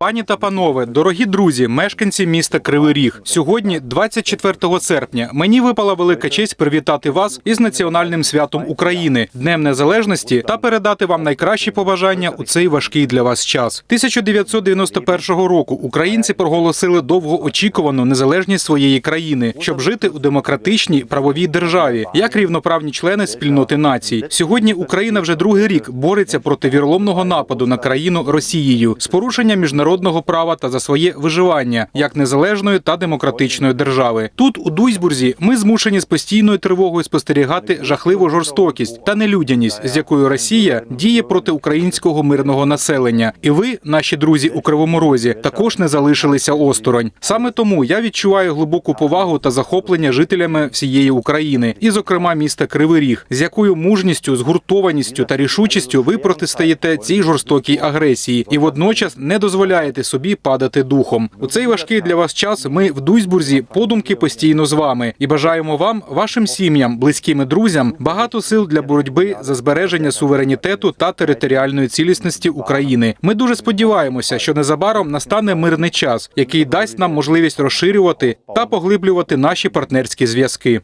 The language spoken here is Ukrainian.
Пані та панове, дорогі друзі, мешканці міста Кривий Ріг. Сьогодні, 24 серпня, мені випала велика честь привітати вас із національним святом України, Днем Незалежності та передати вам найкращі побажання у цей важкий для вас час. 1991 року українці проголосили довгоочікувану незалежність своєї країни, щоб жити у демократичній правовій державі, як рівноправні члени спільноти націй. Сьогодні Україна вже другий рік бореться проти віроломного нападу на країну Росією з порушення міжнародного права та за своє виживання як незалежної та демократичної держави. Тут у Дуйсбурзі ми змушені з постійною тривогою спостерігати жахливу жорстокість та нелюдяність, з якою Росія діє проти українського мирного населення. І ви, наші друзі у Кривому Розі, також не залишилися осторонь. Саме тому я відчуваю глибоку повагу та захоплення жителями всієї України, і, зокрема, міста Кривий Ріг, з якою мужністю, згуртованістю та рішучістю ви протистоїте цій жорстокій агресії і водночас не дозволяєте собі падати духом. У цей важкий для вас час ми в Дуйсбурзі подумки постійно з вами і бажаємо вам, вашим сім'ям, близьким і друзям багато сил для боротьби за збереження суверенітету та територіальної цілісності України. Ми дуже сподіваємося, що незабаром настане мирний час, який дасть нам можливість розширювати та поглиблювати наші партнерські зв'язки.